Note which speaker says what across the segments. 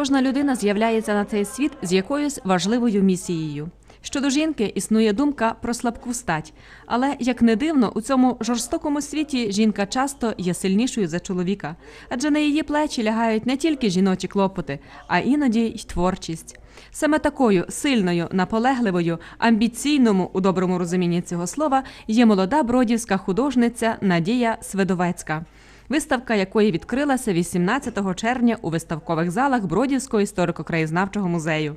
Speaker 1: Кожна людина з'являється на цей світ з якоюсь важливою місією. Щодо жінки існує думка про слабку стать, але як не дивно, у цьому жорстокому світі жінка часто є сильнішою за чоловіка, адже на її плечі лягають не тільки жіночі клопоти, а іноді й творчість. Саме такою сильною, наполегливою, амбіційному у доброму розумінні цього слова є молода бродівська художниця Надія Сведовецька. Виставка якої відкрилася 18 червня у виставкових залах Бродівського історико-краєзнавчого музею.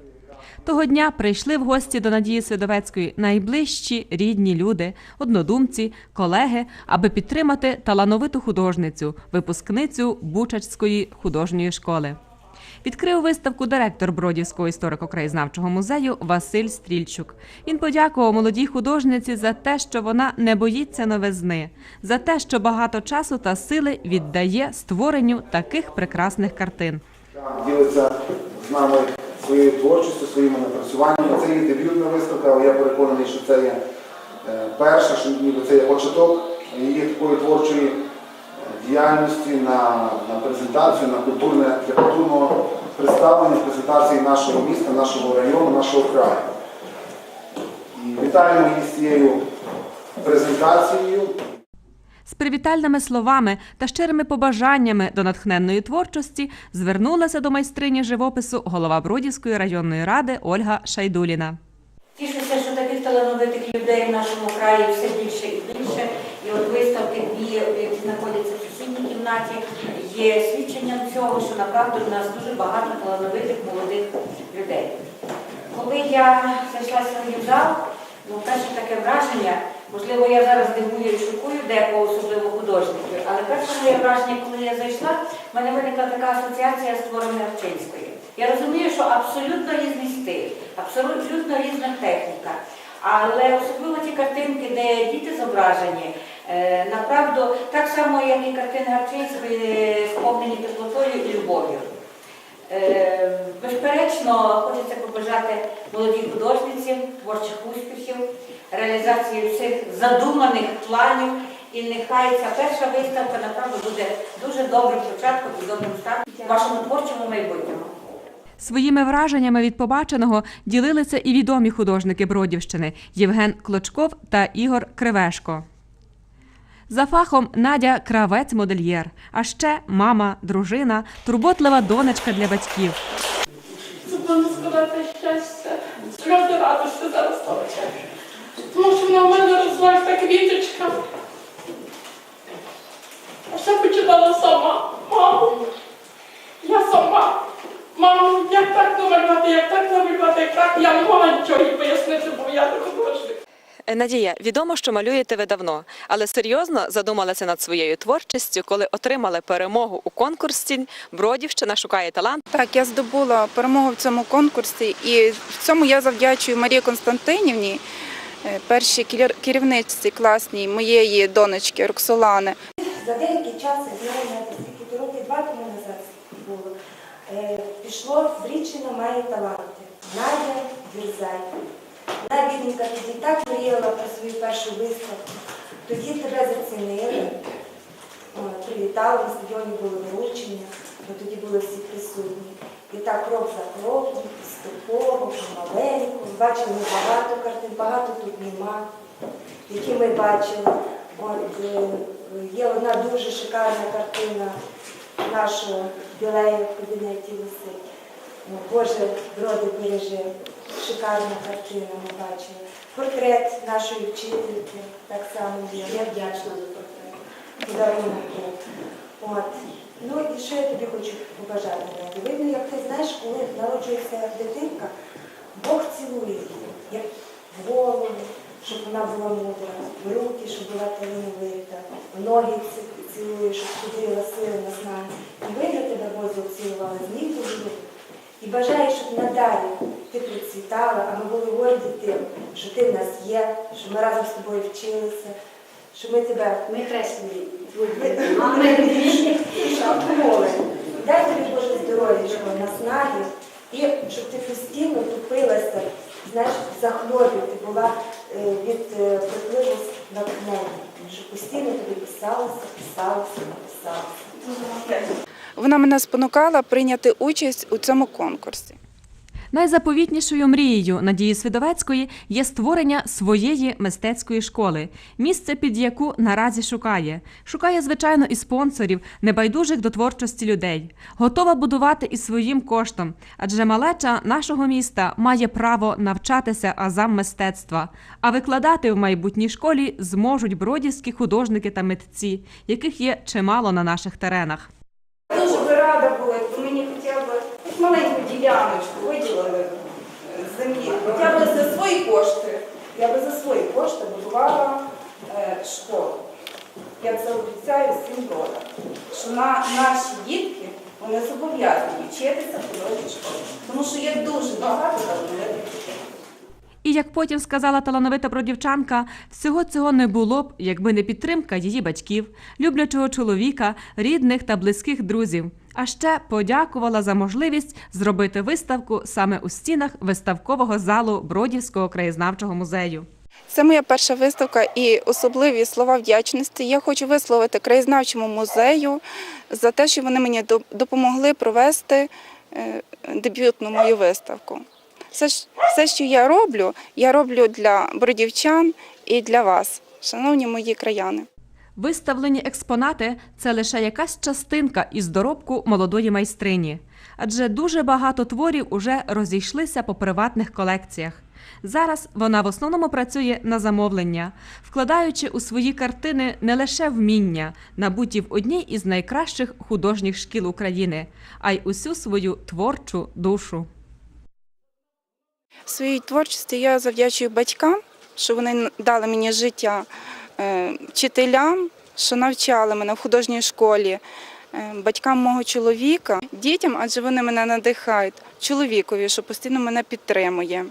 Speaker 1: Того дня прийшли в гості до Надії Свідовецької найближчі рідні люди, однодумці, колеги, аби підтримати талановиту художницю, випускницю Бучацької художньої школи. Відкрив виставку директор Бродівського історико-краєзнавчого музею Василь Стрільчук. Він подякував молодій художниці за те, що вона не боїться новизни, за те, що багато часу та сили віддає створенню таких прекрасних картин.
Speaker 2: ділиться з нами своєю творчістю, своїми напрацюваннями. Це є дебютна виставка, але я переконаний, що це є е, перша, що ніби це є початок її такої творчої діяльності на, на презентацію, на культурне, для культурного представлення, презентації нашого міста, нашого району, нашого краю. І вітаємо її з цією презентацією.
Speaker 1: З привітальними словами та щирими побажаннями до натхненної творчості звернулася до майстрині живопису голова Бродівської районної ради Ольга Шайдуліна.
Speaker 3: Тішуся, що таких талановитих людей в нашому краї все більше і більше. І от виставки дві, які знаходяться в сусідній кімнаті, є свідченням цього, що направду в нас дуже багато талановитих молодих людей. Коли я зайшла сьогодні в зал, ну, перше таке враження, можливо, я зараз дивую і шокую декого, особливо художників, але перше моє враження, коли я зайшла, в мене виникла така асоціація з творами Арчинської. Я розумію, що абсолютно різний стиль, абсолютно різна техніка. Але особливо ті картинки, де діти зображені, направду так само, як і картини Гарчинської, сповнені теплотою і любов'ю. Е, Безперечно, хочеться побажати молодій художниці творчих успіхів, реалізації всіх задуманих планів. І нехай ця перша виставка направду буде дуже добрим початком і добрим стартом вашому творчому майбутньому.
Speaker 1: Своїми враженнями від побаченого ділилися і відомі художники Бродівщини Євген Клочков та Ігор Кривешко. За фахом Надя кравець-модельєр, а ще мама, дружина, турботлива донечка для батьків.
Speaker 4: Можна сказати щастя. Сльози радості зараз точать. Тому що вона в мене розвивається квіточка. А ще почитала сама. Маму. Я сама. Маму, як так намалювати, як так намалювати, як так. Я не могла їй пояснити, бо я не художник.
Speaker 1: Надія, відомо, що малюєте ви давно, але серйозно задумалася над своєю творчістю, коли отримали перемогу у конкурсі Бродівщина шукає талант.
Speaker 5: Так, я здобула перемогу в цьому конкурсі, і в цьому я завдячую Марії Константинівні, е, першій кер- керівниці класній моєї донечки Роксолани.
Speaker 6: За деякий час, я знаю, навіть скільки років два тому назад було, е, пішло Брічина має таланти. Надя Дюрзай. Бідненька тоді так мріяла про свою першу виставку. Тоді тебе зацінили, О, привітали, на стадіоні було вручення, бо тоді були всі присутні. І так крок за кроком, поступово, помаленьку. Бачили багато картин, багато тут нема, які ми бачили. От, е, є одна дуже шикарна картина нашого білею в кабінеті висить. Ну, Боже, броди бережи. Шикарна картина ми бачили. Портрет нашої вчительки так само є. Я вдячна за портрет. Подарунок був. От. Ну і що я тобі хочу побажати? Видно, як ти знаєш, коли народжується дитинка, Бог цілує її, як в голову, щоб вона була мудра, в руки, щоб була талановита, в ноги цілує, щоб ходила сили на знання. І видно тебе Боже цілувала з ніг. І бажаю, щоб надалі ти процвітала, а ми були горді тим, що ти в нас є, що ми разом з тобою вчилися, що ми тебе
Speaker 3: Ми хресні.
Speaker 6: шапкували. Дай тобі Боже здоров'ячко, наснаги, і щоб ти постійно тупилася, знаєш, в захлобі, ти була е, від е, припливу натхнення, щоб постійно тобі писалося, писалося, писалося.
Speaker 5: Вона мене спонукала прийняти участь у цьому конкурсі.
Speaker 1: Найзаповітнішою мрією Надії Свідовецької є створення своєї мистецької школи, місце під яку наразі шукає. Шукає, звичайно, і спонсорів, небайдужих до творчості людей. Готова будувати і своїм коштом, адже малеча нашого міста має право навчатися азам мистецтва, а викладати в майбутній школі зможуть бродівські художники та митці, яких є чимало на наших теренах.
Speaker 5: Рада була, якби мені хоча б маленьку діляночку виділили землі. Хоча б за свої кошти. Я би за свої кошти будувала е, школу. Я це обіцяю всім родам, що на наші дітки вони зобов'язані вчитися в художній школі. Тому що є дуже багато талановитих дітей.
Speaker 1: І як потім сказала талановита бродівчанка, всього цього не було б, якби не підтримка її батьків, люблячого чоловіка, рідних та близьких друзів. А ще подякувала за можливість зробити виставку саме у стінах виставкового залу Бродівського краєзнавчого музею.
Speaker 5: Це моя перша виставка і особливі слова вдячності. Я хочу висловити краєзнавчому музею за те, що вони мені допомогли провести е, дебютну мою виставку. Все, все, що я роблю, я роблю для бродівчан і для вас, шановні мої краяни.
Speaker 1: Виставлені експонати це лише якась частинка із доробку молодої майстрині, адже дуже багато творів уже розійшлися по приватних колекціях. Зараз вона в основному працює на замовлення, вкладаючи у свої картини не лише вміння, набуті в одній із найкращих художніх шкіл України, а й усю свою творчу душу.
Speaker 5: Своїй творчості я завдячую батькам, що вони дали мені життя, е, вчителям, що навчали мене в художній школі, е, батькам мого чоловіка, дітям, адже вони мене надихають, чоловікові, що постійно мене підтримує.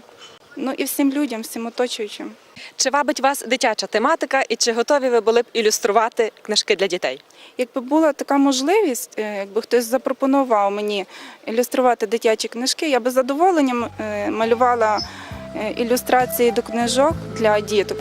Speaker 5: Ну і всім людям, всім оточуючим.
Speaker 7: Чи вабить вас дитяча тематика, і чи готові ви були б ілюструвати книжки для дітей?
Speaker 5: Якби була така можливість, е, якби хтось запропонував мені ілюструвати дитячі книжки, я би з задоволенням е, малювала е, ілюстрації до книжок для діток.